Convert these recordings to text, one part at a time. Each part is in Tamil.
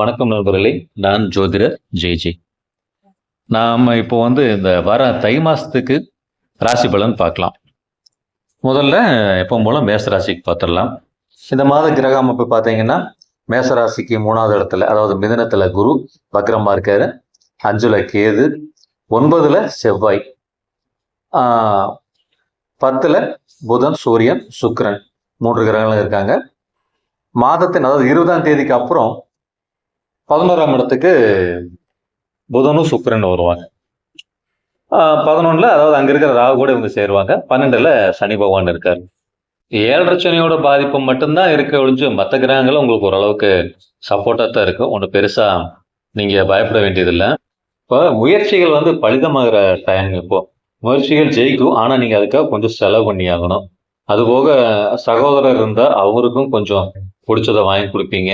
வணக்கம் நண்பர்களே நான் ஜோதிடர் ஜெய் ஜெய் நாம் இப்போ வந்து இந்த வர தை மாதத்துக்கு ராசி பலன் பார்க்கலாம். முதல்ல எப்போ போல மேச ராசிக்கு பார்த்துடலாம். இந்த மாத கிரக அமைப்பு பார்த்தீங்கன்னா மேச ராசிக்கு மூணாவது இடத்துல அதாவது மிதனத்தில் குரு வக்ரமாக இருக்காரு. அஞ்சுல கேது ஒன்பதுல செவ்வாய். பத்தில் புதன் சூரியன் சுக்கரன் மூன்று கிரகங்களும் இருக்காங்க. மாதத்தின் அதாவது இருபதாம் தேதிக்கு அப்புறம் பதினோராம் இடத்துக்கு புதனும் சுக்கரன் வருவாங்க. பதினொன்றில் அதாவது அங்கே இருக்கிற ராகு கூட இவங்க சேருவாங்க. பன்னெண்டில் சனி பகவான் இருக்கார். ஏழரை சனியோட பாதிப்பு மட்டும்தான் இருக்க ஒழிஞ்சு மற்ற கிரகங்களும் உங்களுக்கு ஓரளவுக்கு சப்போர்ட்டாக தான் இருக்கும் ஒன்றும் பெருசாக நீங்கள் பயப்பட வேண்டியதில்லை. இப்போ முயற்சிகள் வந்து பலிதமாகிற டைம் இப்போ முயற்சிகள் ஜெயிக்கும். ஆனால் நீங்கள் அதுக்காக கொஞ்சம் செலவு பண்ணி ஆகணும் அதுபோக சகோதரர் இருந்தால் அவருக்கும் கொஞ்சம் பிடிச்சதை வாங்கி கொடுப்பீங்க.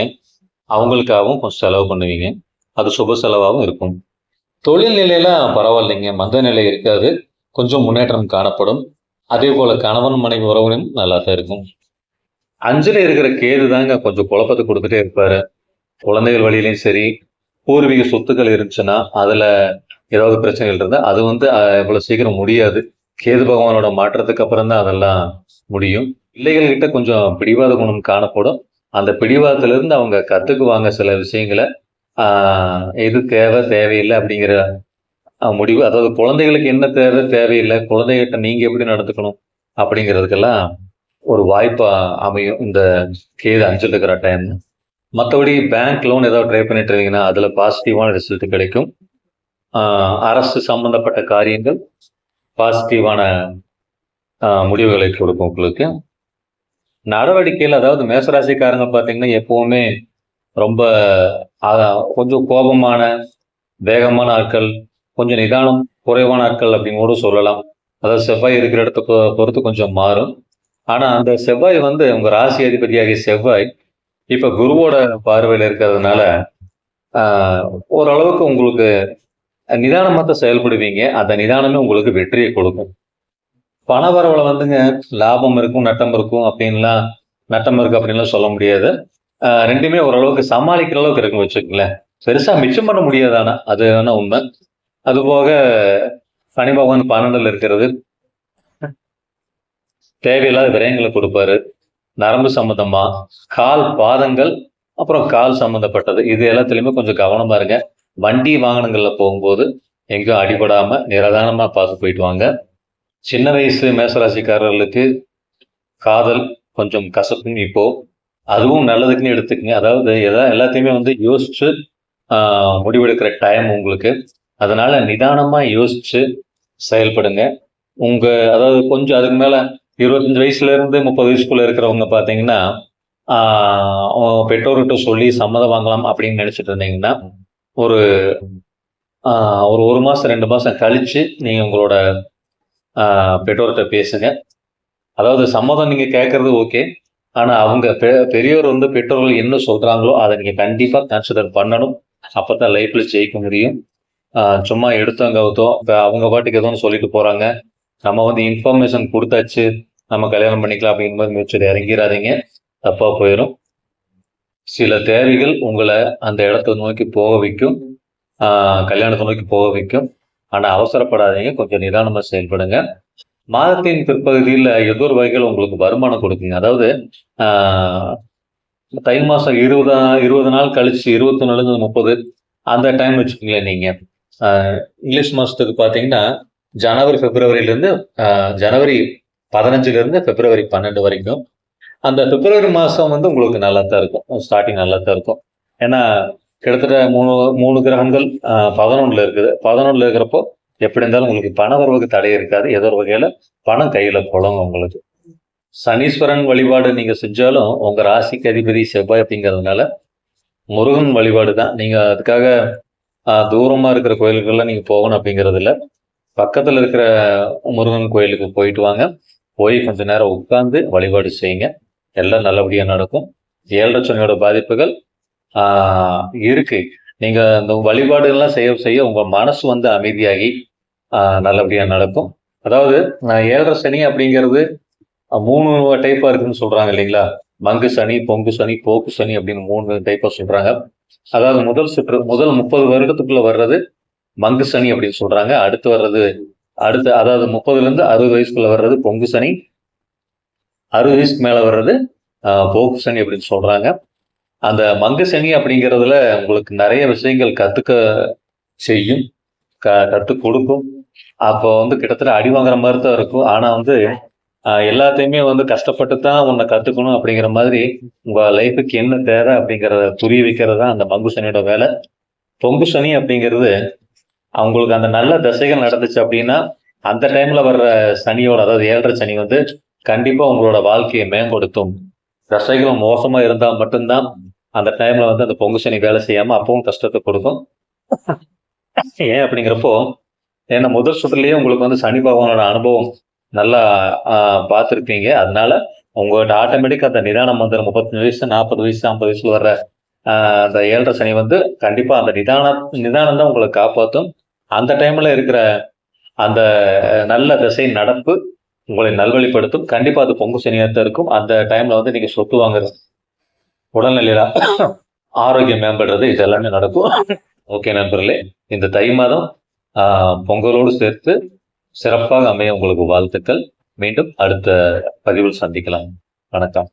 அவங்களுக்காகவும் கொஞ்சம் செலவு பண்ணுவீங்க. அது சுப செலவாகவும் இருக்கும். தொழில் நிலையெல்லாம் பரவாயில்லைங்க. மந்த நிலை இருக்காது. கொஞ்சம் முன்னேற்றம் காணப்படும். அதே போல கணவன் மனைவி உறவுகளும் நல்லா தான் இருக்கும். அஞ்சில் இருக்கிற கேது தாங்க கொஞ்சம் குழப்பத்தை கொடுத்துட்டே இருப்பாரு. குழந்தைகள் வழியிலையும் சரி பூர்வீக சொத்துக்கள் இருந்துச்சுன்னா அதுல ஏதாவது பிரச்சனைகள் இருந்தால் அது வந்து இவ்வளோ சீக்கிரம் முடியாது. கேது பகவானோட மாற்றத்துக்கு அப்புறம் தான் அதெல்லாம் முடியும். பிள்ளைகள்கிட்ட கொஞ்சம் பிடிவாத குணம் காணப்படும். அந்த பிடிவாதத்திலிருந்து அவங்க கற்றுக்குவாங்க சில விஷயங்களை. எது தேவை தேவையில்லை அப்படிங்கிற முடிவு. அதாவது குழந்தைகளுக்கு என்ன தேவை தேவையில்லை. குழந்தைகிட்ட நீங்கள் எப்படி நடந்துக்கணும் அப்படிங்கிறதுக்கெல்லாம் ஒரு வாய்ப்பாக அமையும். இந்த கேது அஞ்சில் இருக்கிற டைம் மற்றபடி பேங்க் லோன் ஏதாவது ட்ரை பண்ணிட்டு இருந்தீங்கன்னா அதில் பாசிட்டிவான ரிசல்ட் கிடைக்கும். அரசு சம்பந்தப்பட்ட காரியங்கள் பாசிட்டிவான முடிவுகளை கொடுக்கும் உங்களுக்கு. நடவடிக்கையில் அதாவது மேசராசிக்காரங்க பார்த்தீங்கன்னா எப்பவுமே ரொம்ப கொஞ்சம் கோபமான வேகமான ஆட்கள் கொஞ்சம் நிதானம் குறைவான ஆட்கள் அப்படின்னு கூட சொல்லலாம். அதாவது செவ்வாய் இருக்கிற இடத்த பொறுத்து கொஞ்சம் மாறும். ஆனால் அந்த செவ்வாய் வந்து உங்க ராசி அதிபதியாகிய செவ்வாய் இப்போ குருவோட பார்வையில் இருக்கிறதுனால ஓரளவுக்கு உங்களுக்கு நிதானமாக தான் செயல்படுவீங்க. அந்த நிதானமே உங்களுக்கு வெற்றியை கொடுக்கும். பண வரவுல வந்துங்க லாபம் இருக்கும் நட்டம் இருக்கும் அப்படின்லாம் நட்டம் இருக்கு அப்படின்லாம் சொல்ல முடியாது. ரெண்டுமே ஓரளவுக்கு சமாளிக்கிற அளவுக்கு இருக்குன்னு வச்சுக்கோங்களேன். பெருசா மிச்சம் பண்ண முடியாது ஆனா அது வேணா உண்மை. அது போக சனி பகவான் பன்னெண்டுல இருக்கிறது. தேவையில்லாத விரயங்களை கொடுப்பாரு. நரம்பு சம்பந்தமா கால் பாதங்கள் அப்புறம் கால் சம்பந்தப்பட்டது. இது எல்லாத்துலயுமே கொஞ்சம் கவனமா இருங்க. வண்டி வாகனங்கள்ல போகும்போது எங்கேயும் அடிபடாம நிரதானமா பார்த்து போயிட்டு வாங்க. சின்ன வயசு மேசராசிக்காரர்களுக்கு காதல் கொஞ்சம் கசப்புன்னு இப்போ. அதுவும் நல்லதுக்குன்னு எடுத்துக்கங்க. அதாவது எதா எல்லாத்தையுமே வந்து யோசிச்சு முடிவெடுக்கிற டைம் உங்களுக்கு. அதனால நிதானமாக யோசிச்சு செயல்படுங்க. உங்க அதாவது கொஞ்சம் அதுக்கு மேல இருபத்தஞ்சு வயசுல இருந்து முப்பது வயசுக்குள்ள இருக்கிறவங்க பார்த்தீங்கன்னா பெற்றோர்கிட்ட சொல்லி சம்மதம் வாங்கலாம் அப்படின்னு நினைச்சிட்டு இருந்தீங்கன்னா ஒரு ஒரு ஒரு மாசம் ரெண்டு மாசம் கழிச்சு நீங்க உங்களோட பெற்றோர்கிட்ட பேசுங்க. அதாவது சம்மதம் நீங்க கேட்கறது ஓகே. ஆனா அவங்க பெ- பெரியோர் வந்து பெற்றோர்கள் என்ன சொல்றாங்களோ அதை நீங்க கண்டிப்பா கன்சிடர் பண்ணணும். அப்பதான் லைஃப்ல ஜெயிக்க முடியும். சும்மா எடுத்தவங்க கவுத்தோம். இப்போ அவங்க பாட்டுக்கு ஏதோ சொல்லிட்டு போறாங்க. நம்ம வந்து இன்ஃபர்மேஷன் கொடுத்தாச்சு. நம்ம கல்யாணம் பண்ணிக்கலாம் அப்படிங்கிற மாதிரி முயற்சியில் இறங்கிடாதீங்க தப்பா போயிடும் சில தேவைகள் உங்களை அந்த இடத்த நோக்கி போக வைக்கும். கல்யாணத்தை நோக்கி போக வைக்கும். ஆனால் அவசரப்படாதீங்க. கொஞ்சம் நிதானமாக செயல்படுங்க. மாதத்தின் பிற்பகுதியில் ஏதோ ஒரு வகையில் உங்களுக்கு வருமானம் கொடுக்குங்க. அதாவது தை மாதம் இருபது இருபது நாள் கழிச்சு இருபத்தொன்னுலேருந்து முப்பது அந்த டைம் வச்சுக்கோங்களேன் நீங்கள் இங்கிலீஷ் மாதத்துக்கு பார்த்தீங்கன்னா ஜனவரி பிப்ரவரியிலேருந்து ஜனவரி பதினஞ்சுலேருந்து பிப்ரவரி பன்னெண்டு வரைக்கும். அந்த பிப்ரவரி மாதம் வந்து உங்களுக்கு நல்லா தான் இருக்கும். ஸ்டார்டிங் நல்லா தான் இருக்கும். ஏன்னா கிட்டத்தட்ட மூணு மூணு கிரகங்கள் பதினொன்றில் இருக்குது. பதினொன்றில் இருக்கிறப்போ எப்படி இருந்தாலும் உங்களுக்கு பண வரவுக்கு தடை இருக்காது. ஏதோ ஒரு வகையில் பணம் கையில் புழங்கும் உங்களுக்கு. சனீஸ்வரன் வழிபாடு நீங்கள் செஞ்சாலும் உங்கள் ராசிக்கு அதிபதி செவ்வாய் அப்படிங்கிறதுனால முருகன் வழிபாடு தான். நீங்கள் அதுக்காக தூரமாக இருக்கிற கோயில்கள்லாம் நீங்கள் போகணும் அப்படிங்கிறது இல்லை. பக்கத்தில் இருக்கிற முருகன் கோயிலுக்கு போயிட்டு வாங்க. போய் கொஞ்ச நேரம் உட்காந்து வழிபாடு செய்யுங்க. எல்லாம் நல்லபடியாக நடக்கும். ஏழரை சனியோட பாதிப்புகள் இருக்கு. நீங்க அந்த வழிபாடுகள்லாம் செய்ய செய்ய உங்க மனசு வந்து அமைதியாகி நல்லபடியாக நல்லபடியா நடக்கும். அதாவது ஏழரை சனி அப்படிங்கிறது மூணு டைப்பா இருக்குன்னு சொல்றாங்க இல்லைங்களா? மங்கு சனி பொங்கு சனி போக்கு சனி அப்படின்னு மூணு டைப்பா சொல்றாங்க. அதாவது முதல் சுற்று முதல் முப்பது வருடத்துக்குள்ள வர்றது மங்கு சனி அப்படின்னு சொல்றாங்க. அடுத்து வர்றது அடுத்து அதாவது முப்பதுல இருந்து அறுபது வயசுக்குள்ள வர்றது பொங்கு சனி அறுபது வயசுக்கு மேல வர்றது போக்கு சனி அப்படின்னு சொல்றாங்க. அந்த மங்க சனி அப்படிங்கிறதுல உங்களுக்கு நிறைய விஷயங்கள் கற்றுக்க செய்யும் க கற்றுக் கொடுக்கும். அப்போ வந்து கிட்டத்தட்ட அடி வாங்குற மாதிரி தான் இருக்கும். ஆனால் வந்து எல்லாத்தையுமே வந்து கஷ்டப்பட்டு தான் உன்னை கற்றுக்கணும் அப்படிங்கிற மாதிரி உங்கள் லைஃபுக்கு என்ன தேவை அப்படிங்கிறத புரிய வைக்கிறது தான் அந்த மங்கு சனியோட வேலை. பொங்கு சனி அப்படிங்கிறது அவங்களுக்கு அந்த நல்ல தசைகள் நடந்துச்சு அப்படின்னா அந்த டைம்ல வர்ற சனியோட அதாவது ஏழரை சனி வந்து கண்டிப்பாக உங்களோட வாழ்க்கையை மேம்படுத்தும். தசைகள் மோசமாக இருந்தால் மட்டும்தான் அந்த டைம்ல வந்து அந்த பொங்கு சனி வேலை செய்யாம அப்பவும் கஷ்டத்தை கொடுக்கும். ஏன் அப்படிங்கிறப்போ ஏன்னா முதல் சுற்றுலயே உங்களுக்கு வந்து சனி பகவானோட அனுபவம் நல்லா பார்த்துருப்பீங்க. அதனால உங்கள்கிட்ட ஆட்டோமேட்டிக் அந்த நிதானம் வந்து முப்பத்தஞ்சு வயசு நாற்பது வயசு ஐம்பது வயசுல வர்ற ஆஹ் அந்த ஏழரை சனி வந்து கண்டிப்பா அந்த நிதான நிதானம் தான் உங்களை காப்பாற்றும் அந்த டைம்ல இருக்கிற அந்த நல்ல திசை நடப்பு உங்களை நல்வழிப்படுத்தும். கண்டிப்பா அது பொங்கு சனியாக தான் இருக்கும். அந்த டைம்ல வந்து நீங்க சொத்து வாங்குறது. உடல்நிலையில ஆரோக்கியம் மேம்படுறது இது எல்லாமே நடக்கும். ஓகே நண்பர்களே இந்த தை மாதம் ஆஹ், பொங்கலோடு சேர்த்து சிறப்பாக அமைய உங்களுக்கு வாழ்த்துக்கள். மீண்டும் அடுத்த பதிவில் சந்திக்கலாம். வணக்கம்.